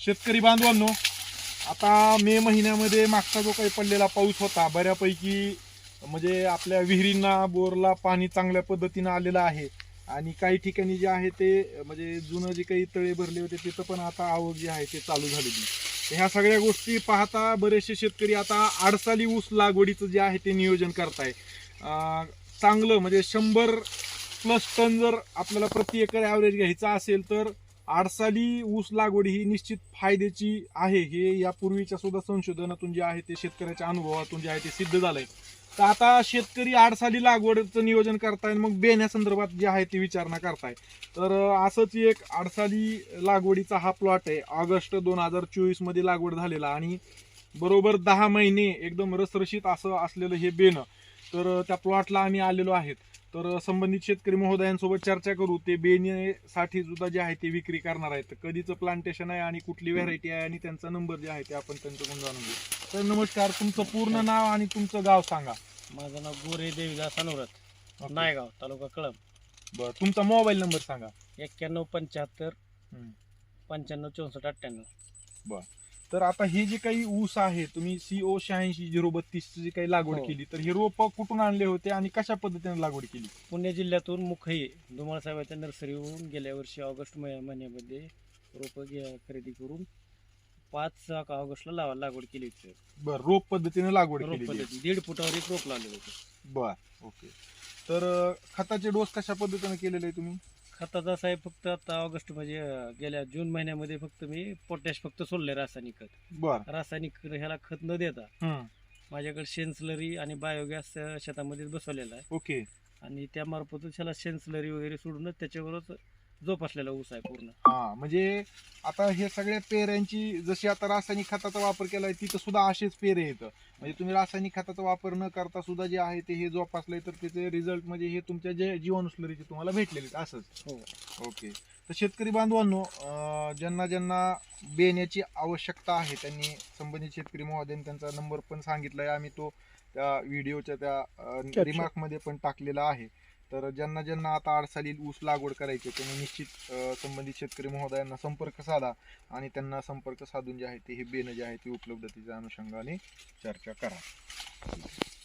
शेतकरी बांधवांनो आता मे महिन्यामध्ये मागचा जो काही पडलेला पाऊस होता बऱ्यापैकी म्हणजे आपल्या विहिरींना बोरला पाणी चांगल्या पद्धतीनं आलेलं आहे. आणि काही ठिकाणी जे आहे ते म्हणजे जुनं जे काही तळे भरले होते तिथं पण आता आवक जी आहे ते चालू झालेली तर ह्या सगळ्या गोष्टी पाहता बरेचसे शेतकरी आता आडसाली ऊस लागवडीचं जे आहे ते नियोजन करताय. चांगलं म्हणजे शंभर प्लस टन जर आपल्याला प्रति एकर ॲव्हरेज घ्यायचा असेल तर आडसाली ऊस लागवड ही निश्चित फायद्याची आहे. हे यापूर्वीच्या सुद्धा संशोधनातून जे आहे ते शेतकऱ्याच्या अनुभवातून जे आहे ते सिद्ध झालंय. तर आता शेतकरी आडसाली लागवडचं नियोजन करताय मग बेण्यासंदर्भात जे आहे ते विचारणा करताय. तर असंच एक आडसाली लागवडीचा हा प्लॉट आहे. ऑगस्ट दोन हजार चोवीसमध्ये लागवड झालेला आणि बरोबर दहा महिने एकदम रसरशीत असं असलेलं हे बेणं तर त्या प्लॉटला आम्ही आलेलो आहेत. तर संबंधित शेतकरी महोदयांसोबत चर्चा करू. ते बेनेसाठी सुद्धा जे आहे ते विक्री करणार आहेत. कधीचं प्लांटेशन आहे आणि कुठली व्हरायटी आहे आणि त्यांचा नंबर जे आहे ते आपण त्यांच्याकडून जाणून घेऊ. तर नमस्कार. तुमचं पूर्ण नाव आणि तुमचं गाव सांगा. माझं नाव गोरे देवीदास Okay. नायगाव तालुका कळंब. बरं तुमचा मोबाईल नंबर सांगा. एक्क्याण्णव पंच्याहत्तर हम्म. पंच्याण्णव चौसष्ट अठ्ठ्याण्णव. तर आता हे जे काही ऊस आहे तुम्ही सीओ शहाऐंशी झिरो बत्तीस जी काही लागवड हो. केली तर हे रोप कुठून आणले होते आणि कशा पद्धतीने लागवड केली? पुणे जिल्ह्यातून मुखई धुमाळ साहेबाच्या नर्सरीहून गेल्या वर्षी ऑगस्ट महि- महिन्यामध्ये रोपं घे- खरेदी करून पाच ऑगस्टला लावा लागवड केली होती. बर रोप पद्धतीने लागवड रोप केली पद्धती दीड फुटावर एक रोप लावले होते. बर ओके. तर अं, खताचे डोस कशा पद्धतीने केलेले आहे तुम्ही? खताचा साहेब फक्त आता ऑगस्ट म्हणजे अं, गेल्या जून महिन्यामध्ये फक्त मी पोटॅश फक्त सोडले रासायनिक खत. बर. रासायनिक ह्याला खत न देता. माझ्याकडे शेन्सलरी आणि बायोगॅस अं, शेतामध्येच बसवलेला आहे. ओके. आणि त्यामार्फतच ह्याला शेन्सलरी वगैरे सोडूनच त्याच्यावरच जोपासलेला ऊस आहे पूर्ण. हा म्हणजे आता हे सगळ्या पेऱ्यांची जशी आता रासायनिक खताचा वापर केलाय तिथं सुद्धा असेच पेरे येतं म्हणजे तुम्ही रासायनिक खताचा वापर न करता सुद्धा जे आहे ते हे जोपासलंय तर त्याचे रिझल्ट म्हणजे हे तुमच्या जे जीवाणूस्लरीचे तुम्हाला भेटलेले असंच. हो. ओके. तर शेतकरी बांधवांनो ज्यांना ज्यांना बेण्याची आवश्यकता आहे त्यांनी संबंधित शेतकरी महोदयांनी त्यांचा नंबर पण सांगितलाय. आम्ही तो त्या व्हिडिओच्या त्या रिमार्कमध्ये पण टाकलेला आहे. तर ज्यांना ज्यांना आता अडसाली ऊस लागवड करायची त्यांनी निश्चित संबंधित शेतकरी महोदयांना संपर्क साधा आणि त्यांना संपर्क साधून जे आहे ते हे बेनं जे आहे ते उपलब्धतेच्या अनुषंगाने चर्चा करा.